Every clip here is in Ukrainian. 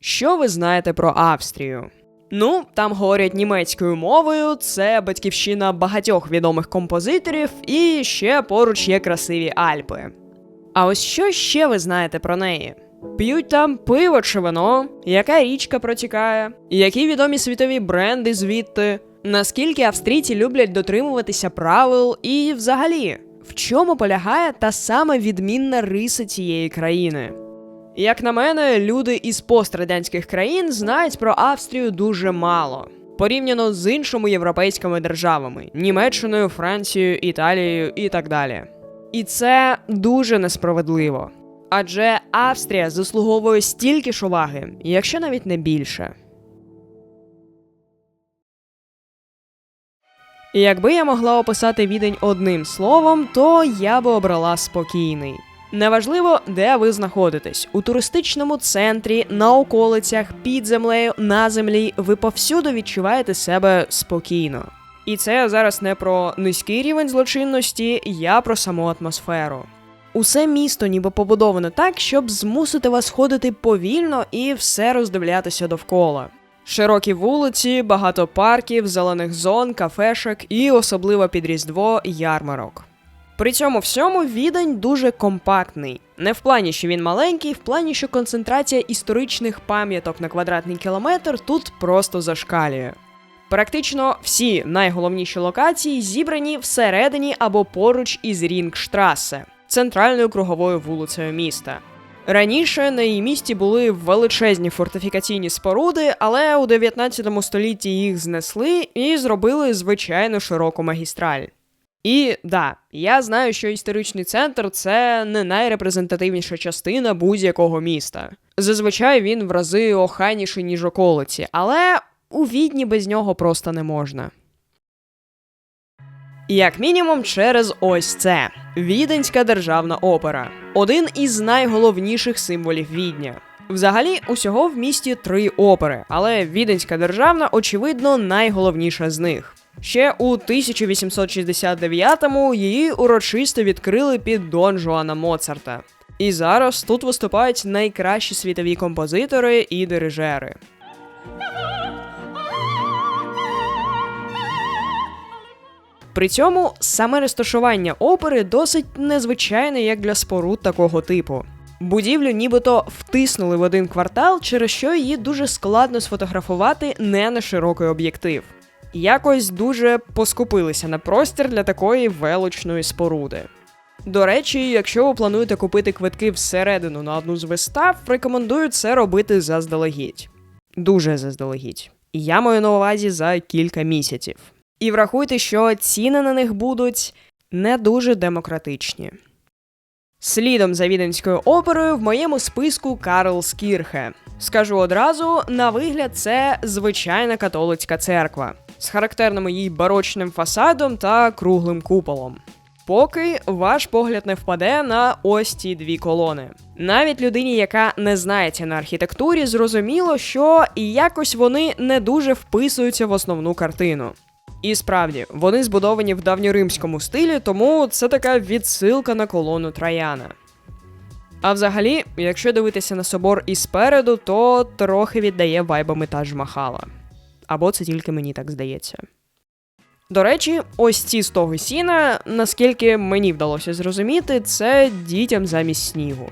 Що ви знаєте про Австрію? Ну, там говорять німецькою мовою, це батьківщина багатьох відомих композиторів, і ще поруч є красиві Альпи. А ось що ще ви знаєте про неї? П'ють там пиво чи вино, яка річка протікає, які відомі світові бренди звідти, наскільки австрійці люблять дотримуватися правил, і взагалі, в чому полягає та саме відмінна риса цієї країни? Як на мене, люди із пострадянських країн знають про Австрію дуже мало. Порівняно з іншими європейськими державами Німеччиною, Францією, Італією і так далі. І це дуже несправедливо. Адже Австрія заслуговує стільки ж уваги, якщо навіть не більше. І Якби я могла описати відень одним словом, то я би обрала спокійний. Неважливо, де ви знаходитесь у туристичному центрі, на околицях, під землею, на землі. Ви повсюду відчуваєте себе спокійно. І це зараз не про низький рівень злочинності, я про саму атмосферу. Усе місто ніби побудоване так, щоб змусити вас ходити повільно і все роздивлятися довкола. Широкі вулиці, багато парків, зелених зон, кафешок і особливо під Різдво ярмарок. При цьому всьому відень дуже компактний. Не в плані, що він маленький, в плані, що концентрація історичних пам'яток на квадратний кілометр тут просто зашкалює. Практично всі найголовніші локації зібрані всередині або поруч із Рінгштрасе, центральною круговою вулицею міста. Раніше на її місці були величезні фортифікаційні споруди, але у 19 столітті їх знесли і зробили звичайно широку магістраль. І да, я знаю, що історичний центр це не найрепрезентативніша частина будь-якого міста. Зазвичай він в рази охайніший, ніж околиці, але у відні без нього просто не можна. Як мінімум, через ось це Віденська державна опера один із найголовніших символів відня. Взагалі, усього в місті три опери, але Віденська державна, очевидно, найголовніша з них. Ще у 1869-му її урочисто відкрили під Дон Жуана Моцарта. І зараз тут виступають найкращі світові композитори і дирижери. При цьому саме розташування опери досить незвичайне як для споруд такого типу. Будівлю нібито втиснули в один квартал, через що її дуже складно сфотографувати не на широкий об'єктив. Якось дуже поскупилися на простір для такої величної споруди. До речі, якщо ви плануєте купити квитки всередину на одну з вистав, рекомендую це робити заздалегідь. Дуже заздалегідь. Я маю на увазі за кілька місяців. І врахуйте, що ціни на них будуть не дуже демократичні. Слідом за віденською оперою в моєму списку Карл Скірхе. Скажу одразу, на вигляд, це звичайна католицька церква з характерним її барочним фасадом та круглим куполом. Поки ваш погляд не впаде на ось ці дві колони. Навіть людині, яка не знається на архітектурі, зрозуміло, що якось вони не дуже вписуються в основну картину. І справді, вони збудовані в давньоримському стилі, тому це така відсилка на колону Траяна. А взагалі, якщо дивитися на собор і спереду, то трохи віддає вайбами Тадж Махала. Або це тільки мені так здається. До речі, ось ці стоги сіна, наскільки мені вдалося зрозуміти, це дітям замість снігу.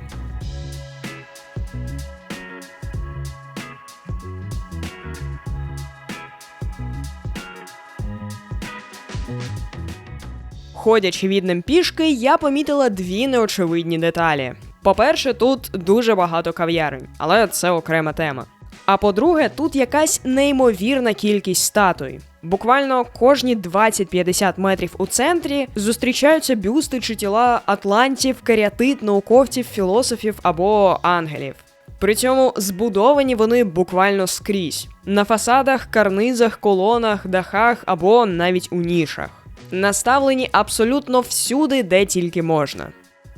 Ходячи від ним пішки, я помітила дві неочевидні деталі. По-перше, тут дуже багато кав'ярень, але це окрема тема. А по-друге, тут якась неймовірна кількість статуй. Буквально кожні 20-50 метрів у центрі зустрічаються бюсти чи тіла атлантів, каріатит, науковців, філософів або ангелів. При цьому збудовані вони буквально скрізь на фасадах, карнизах, колонах, дахах або навіть у нішах. Наставлені абсолютно всюди, де тільки можна.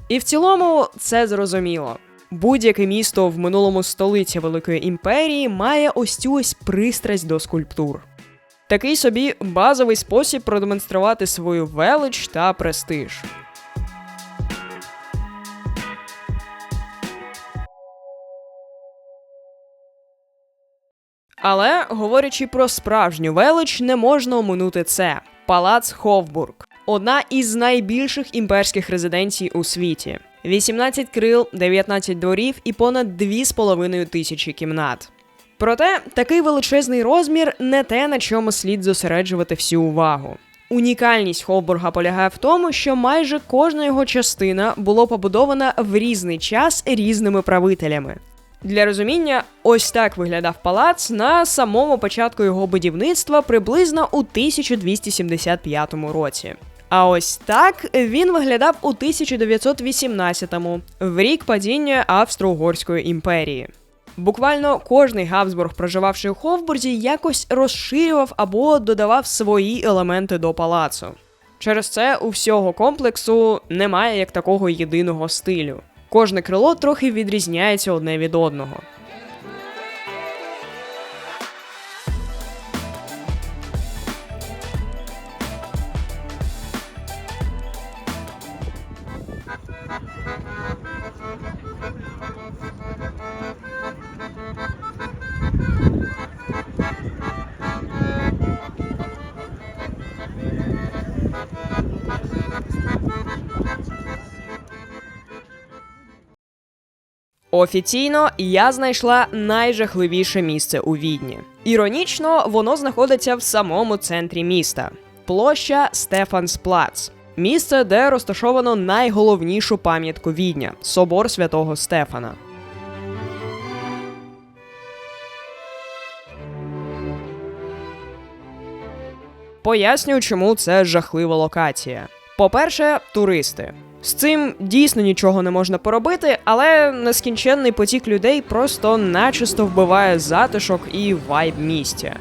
І в цілому це зрозуміло. Будь-яке місто в минулому столиці Великої імперії має ось цю ось пристрасть до скульптур. Такий собі базовий спосіб продемонструвати свою велич та престиж. Але говорячи про справжню велич, не можна оминути це палац Ховбург, одна із найбільших імперських резиденцій у світі. 18 крил, 19 дворів і понад 2,5 тисячі кімнат. Проте такий величезний розмір не те, на чому слід зосереджувати всю увагу. Унікальність Холбурга полягає в тому, що майже кожна його частина була побудована в різний час різними правителями. Для розуміння, ось так виглядав палац на самому початку його будівництва приблизно у 1275 році. А ось так він виглядав у 1918-му, в рік падіння Австро-Угорської імперії. Буквально кожний Габсбург, проживавши у Ховбурзі, якось розширював або додавав свої елементи до палацу. Через це у всього комплексу немає як такого єдиного стилю. Кожне крило трохи відрізняється одне від одного. Офіційно я знайшла найжахливіше місце у відні. Іронічно, воно знаходиться в самому центрі міста площа Стефансплац. Місце, де розташовано найголовнішу пам'ятку відня собор святого Стефана. Пояснюю, чому це жахлива локація. По-перше, туристи. З цим дійсно нічого не можна поробити, але нескінченний потік людей просто начисто вбиває затишок і вайб місця.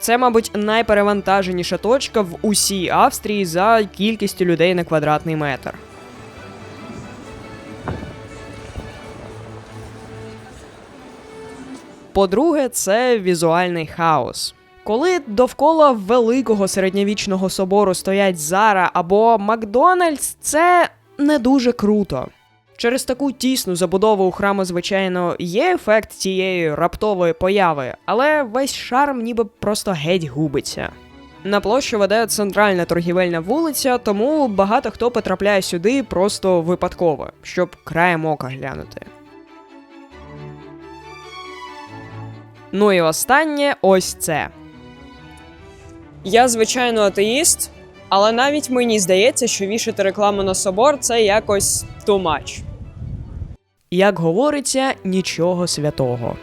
Це, мабуть, найперевантаженіша точка в усій Австрії за кількістю людей на квадратний метр. По-друге, це візуальний хаос. Коли довкола великого середньовічного собору стоять Зара або Макдональдс, це не дуже круто. Через таку тісну забудову у храму, звичайно, є ефект цієї раптової появи, але весь шарм ніби просто геть губиться. На площу веде центральна торгівельна вулиця, тому багато хто потрапляє сюди просто випадково, щоб краєм ока глянути. Ну і останнє ось це. Я, звичайно, атеїст, але навіть мені здається, що вішати рекламу на собор це якось too much. Як говориться, нічого святого.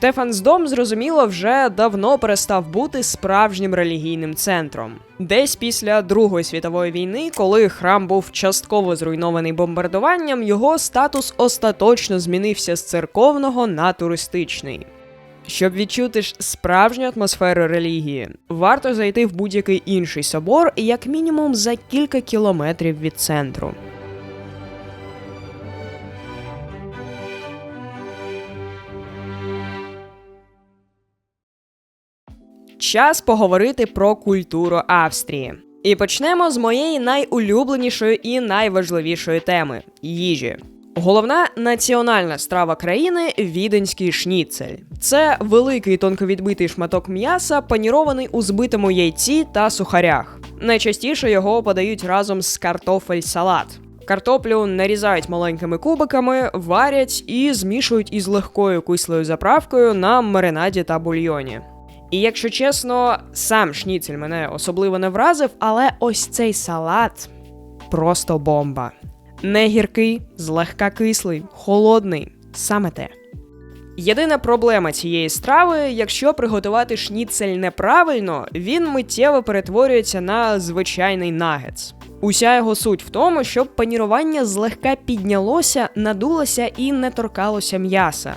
Штефансдом, зрозуміло, вже давно перестав бути справжнім релігійним центром. Десь після Другої світової війни, коли храм був частково зруйнований бомбардуванням, його статус остаточно змінився з церковного на туристичний. Щоб відчути ж справжню атмосферу релігії, варто зайти в будь-який інший собор, як мінімум за кілька кілометрів від центру. Час поговорити про культуру Австрії. І почнемо з моєї найулюбленішої і найважливішої теми їжі. Головна національна страва країни віденський шніцель. Це великий тонковідбитий шматок м'яса, панірований у збитому яйці та сухарях. Найчастіше його подають разом з картофель-салат. Картоплю нарізають маленькими кубиками, варять і змішують із легкою кислою заправкою на маринаді та бульйоні. І якщо чесно, сам шніцель мене особливо не вразив, але ось цей салат просто бомба. Не гіркий, злегка кислий, холодний, саме те. Єдина проблема цієї страви, якщо приготувати шніцель неправильно, він миттєво перетворюється на звичайний нагетс. Уся його суть в тому, щоб панірування злегка піднялося, надулося і не торкалося м'яса.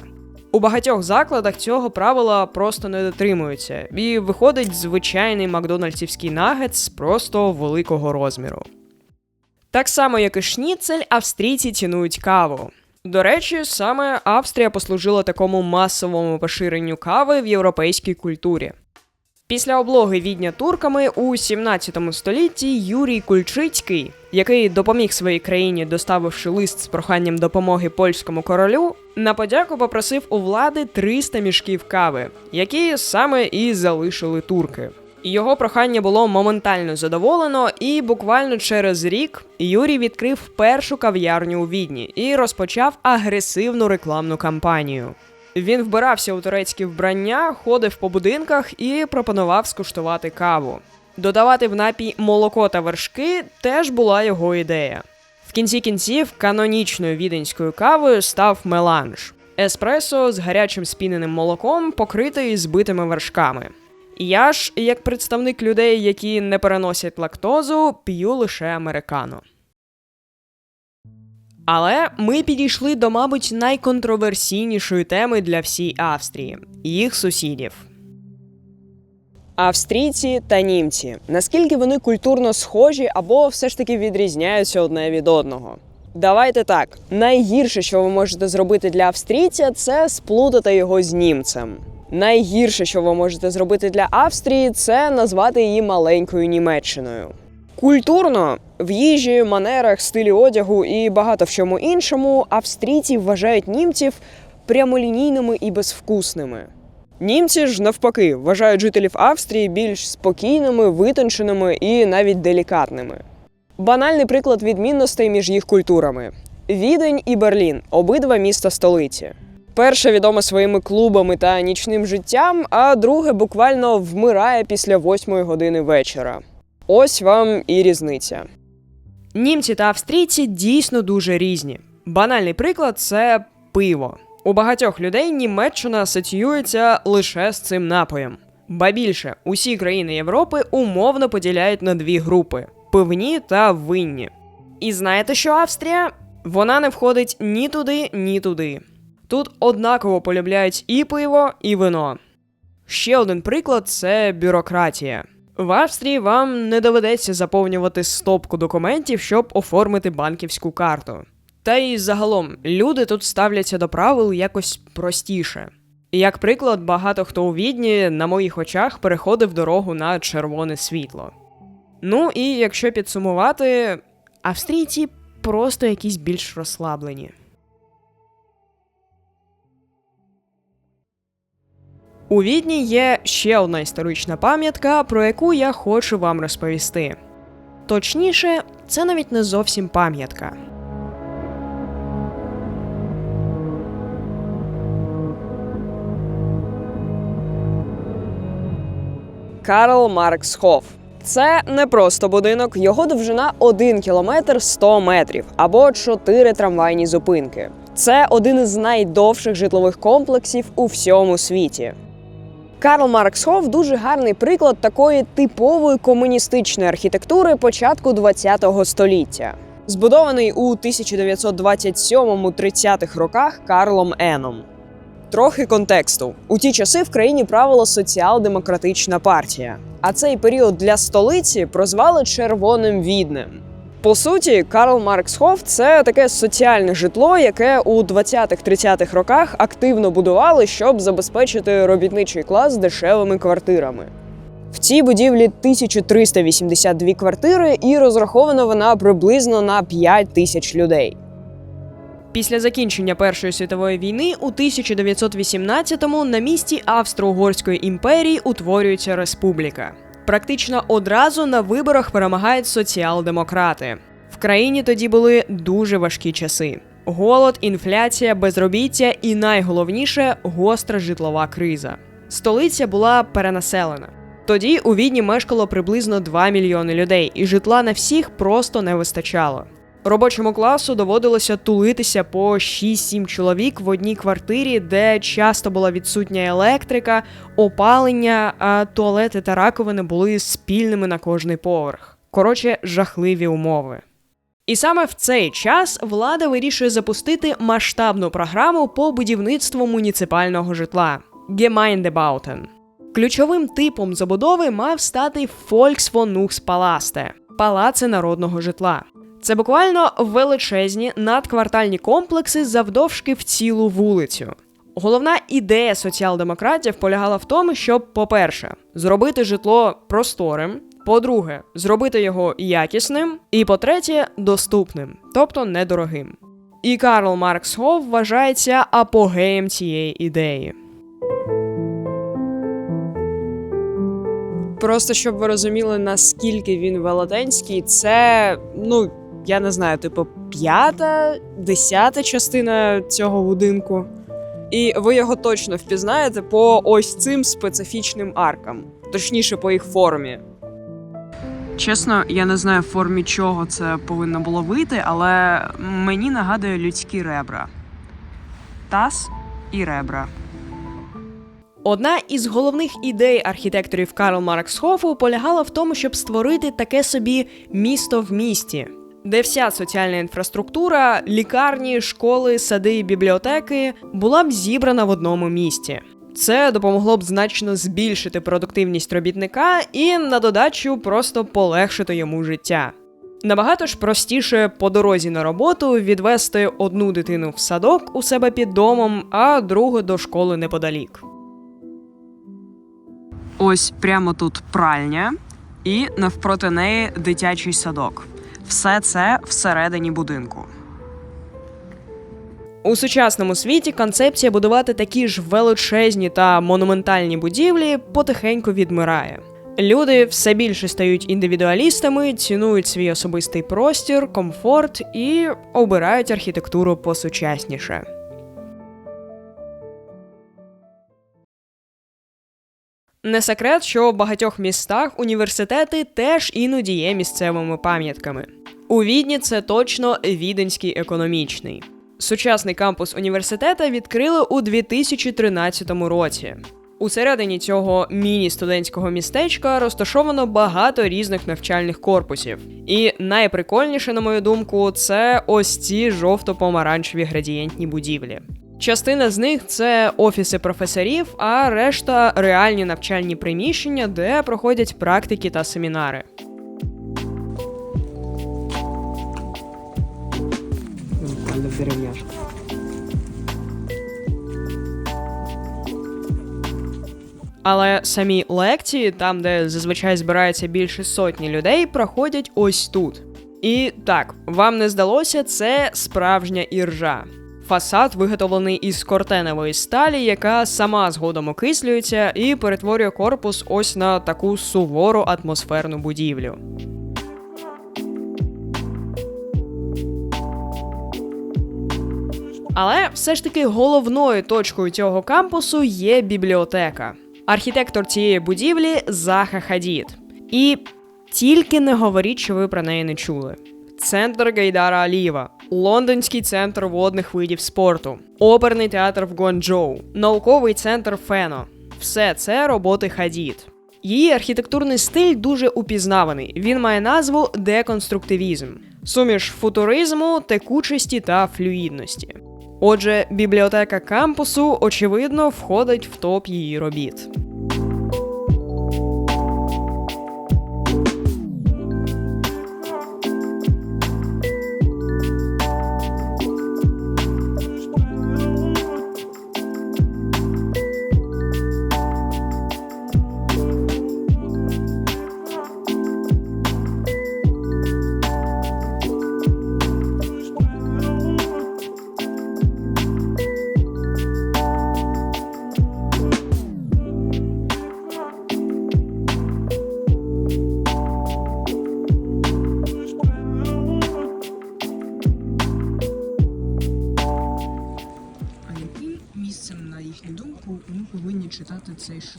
У багатьох закладах цього правила просто не дотримуються, і виходить звичайний макдональдсівський нагетс просто великого розміру. Так само, як і шніцель, австрійці цінують каву. До речі, саме Австрія послужила такому масовому поширенню кави в європейській культурі. Після облоги відня турками у 17 столітті Юрій Кульчицький, який допоміг своїй країні, доставивши лист з проханням допомоги польському королю, на подяку попросив у влади 300 мішків кави, які саме і залишили турки. Його прохання було моментально задоволено, і буквально через рік Юрій відкрив першу кав'ярню у відні і розпочав агресивну рекламну кампанію. Він вбирався у турецькі вбрання, ходив по будинках і пропонував скуштувати каву. Додавати в напій молоко та вершки теж була його ідея. В кінці кінців канонічною віденською кавою став меланж еспресо з гарячим спіненим молоком, покритий збитими вершками. Я ж, як представник людей, які не переносять лактозу, п'ю лише американо. Але ми підійшли до, мабуть, найконтроверсійнішої теми для всієї Австрії їх сусідів. Австрійці та німці. Наскільки вони культурно схожі або все ж таки відрізняються одне від одного? Давайте так. Найгірше, що ви можете зробити для австрійця, це сплутати його з німцем. Найгірше, що ви можете зробити для Австрії, це назвати її маленькою Німеччиною. Культурно в їжі, манерах, стилі одягу і багато в чому іншому австрійці вважають німців прямолінійними і безвкусними. Німці ж навпаки вважають жителів Австрії більш спокійними, витонченими і навіть делікатними. Банальний приклад відмінностей між їх культурами: Відень і Берлін обидва міста столиці. Перше відоме своїми клубами та нічним життям, а друге буквально вмирає після восьмої години вечора. Ось вам і різниця. Німці та австрійці дійсно дуже різні. Банальний приклад це пиво. У багатьох людей Німеччина асоціюється лише з цим напоєм. Ба більше, усі країни Європи умовно поділяють на дві групи: пивні та винні. І знаєте, що Австрія? Вона не входить ні туди, ні туди. Тут однаково полюбляють і пиво, і вино. Ще один приклад це бюрократія. В Австрії вам не доведеться заповнювати стопку документів, щоб оформити банківську карту. Та й загалом люди тут ставляться до правил якось простіше. Як приклад, багато хто у відні на моїх очах переходив дорогу на червоне світло. Ну і якщо підсумувати, австрійці просто якісь більш розслаблені. У відні є ще одна історична пам'ятка, про яку я хочу вам розповісти. Точніше, це навіть не зовсім пам'ятка. Карл Маркс Хофф. Це не просто будинок, його довжина 1 кілометр 100 метрів або 4 трамвайні зупинки. Це один із найдовших житлових комплексів у всьому світі. Карл Маркс дуже гарний приклад такої типової комуністичної архітектури початку ХХ століття. Збудований у 1927-30-х роках Карлом Еном. Трохи контексту: у ті часи в країні правила соціал-демократична партія, а цей період для столиці прозвали червоним віднем. По суті, Карл Маркс Хофф – це таке соціальне житло, яке у 20-30-х роках активно будували, щоб забезпечити робітничий клас дешевими квартирами. В цій будівлі 1382 квартири, і розрахована вона приблизно на 5 тисяч людей. Після закінчення Першої світової війни у 1918-му на місці Австро-Угорської імперії утворюється республіка. Практично одразу на виборах перемагають соціал-демократи. В країні тоді були дуже важкі часи: голод, інфляція, безробіття і найголовніше гостра житлова криза. Столиця була перенаселена. Тоді у відні мешкало приблизно 2 мільйони людей, і житла на всіх просто не вистачало. Робочому класу доводилося тулитися по 6-7 чоловік в одній квартирі, де часто була відсутня електрика, опалення, а туалети та раковини були спільними на кожний поверх. Коротше, жахливі умови. І саме в цей час влада вирішує запустити масштабну програму по будівництву муніципального житла Gemeindebauten. Ключовим типом забудови мав стати Volkswohnungspalaste – палаци народного житла. Це буквально величезні надквартальні комплекси завдовжки в цілу вулицю. Головна ідея соціал-демократів полягала в тому, щоб, по-перше, зробити житло просторим, по-друге, зробити його якісним, і по-третє, доступним, тобто недорогим. І Карл Маркс Хофф вважається апогеєм цієї ідеї. Просто щоб ви розуміли, наскільки він велетенський, це, ну, я не знаю, типу, п'ята, десята частина цього будинку. І ви його точно впізнаєте по ось цим специфічним аркам, точніше, по їх формі. Чесно, я не знаю, в формі чого це повинно було вийти, але мені нагадує людські ребра. Таз і ребра. Одна із головних ідей архітекторів Карл Маркс Хоффу полягала в тому, щоб створити таке собі місто в місті, де вся соціальна інфраструктура, лікарні, школи, сади і бібліотеки була б зібрана в одному місті. Це допомогло б значно збільшити продуктивність робітника і на додачу просто полегшити йому життя. Набагато ж простіше по дорозі на роботу відвести одну дитину в садок у себе під домом, а другу до школи неподалік. Ось прямо тут пральня, і навпроти неї дитячий садок. Все це всередині будинку. У сучасному світі концепція будувати такі ж величезні та монументальні будівлі потихеньку відмирає. Люди все більше стають індивідуалістами, цінують свій особистий простір, комфорт і обирають архітектуру посучасніше. Не секрет, що в багатьох містах університети теж іноді є місцевими пам'ятками. У Відні це точно віденський економічний. Сучасний кампус університету відкрили у 2013 році. Усередині цього міні-студентського містечка розташовано багато різних навчальних корпусів. І найприкольніше, на мою думку, це ось ці жовто-помаранчеві градієнтні будівлі. Частина з них це офіси професорів, а решта реальні навчальні приміщення, де проходять практики та семінари. Але самі лекції, там, де зазвичай збирається більше сотні людей, проходять ось тут. І так, вам не здалося, це справжня іржа. Фасад виготовлений із кортенової сталі, яка сама згодом окислюється і перетворює корпус ось на таку сувору атмосферну будівлю. Але все ж таки головною точкою цього кампусу є бібліотека. Архітектор цієї будівлі Заха Хадід. І тільки не говоріть, що ви про неї не чули. Центр Гайдара Алієва, Лондонський центр водних видів спорту, оперний театр в Гуанчжоу, науковий центр Фено. Все це роботи Хадід. Її архітектурний стиль дуже упізнаваний. Він має назву деконструктивізм, суміш футуризму, текучості та флюїдності. Отже, бібліотека кампусу, очевидно, входить в топ її робіт.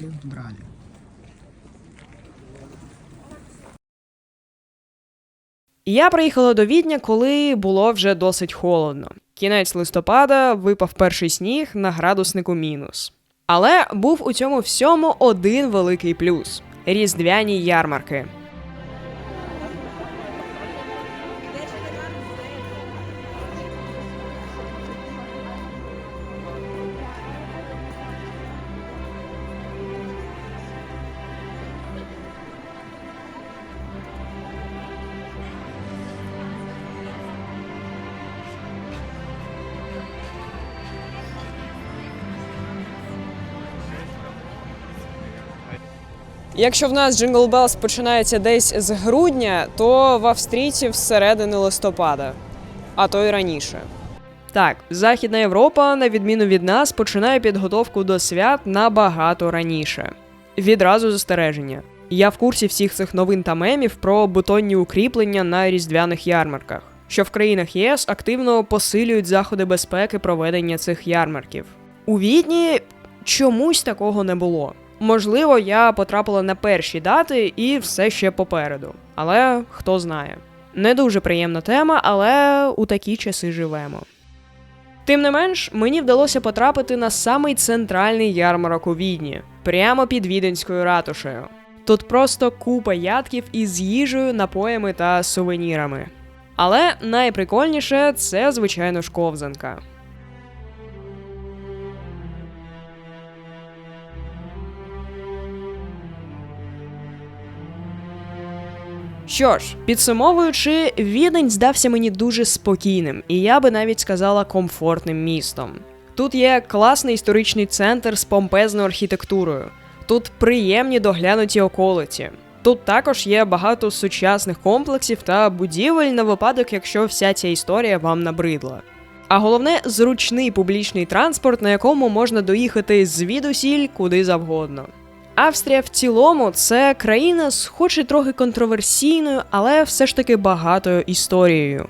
Цей брали. Я приїхала до Відня, коли було вже досить холодно. Кінець листопада випав перший сніг на градуснику мінус. Але був у цьому всьому один великий плюс різдвяні ярмарки. Якщо в нас Jingle Bells починається десь з грудня, то в австрійців з середини листопада, а то й раніше. Так, Західна Європа, на відміну від нас, починає підготовку до свят набагато раніше. Відразу застереження. Я в курсі всіх цих новин та мемів про бетонні укріплення на різдвяних ярмарках, що в країнах ЄС активно посилюють заходи безпеки проведення цих ярмарків. У Відні чомусь такого не було. Можливо, я потрапила на перші дати і все ще попереду. Але хто знає. Не дуже приємна тема, але у такі часи живемо. Тим не менш, мені вдалося потрапити на самий центральний ярмарок у Відні, прямо під віденською ратушею. Тут просто купа ядків із їжею, напоями та сувенірами. Але найприкольніше це, звичайно ж, ковзанка. Що ж, підсумовуючи, відень здався мені дуже спокійним, і я би навіть сказала комфортним містом. Тут є класний історичний центр з помпезною архітектурою. Тут приємні доглянуті околиці. Тут також є багато сучасних комплексів та будівель на випадок, якщо вся ця історія вам набридла. А головне зручний публічний транспорт, на якому можна доїхати звідусіль куди завгодно. Австрія в цілому це країна з хоч і трохи контроверсійною, але все ж таки багатою історією.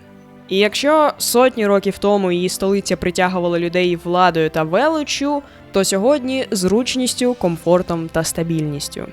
І якщо сотні років тому її столиця притягувала людей владою та величчю, то сьогодні зручністю, комфортом та стабільністю.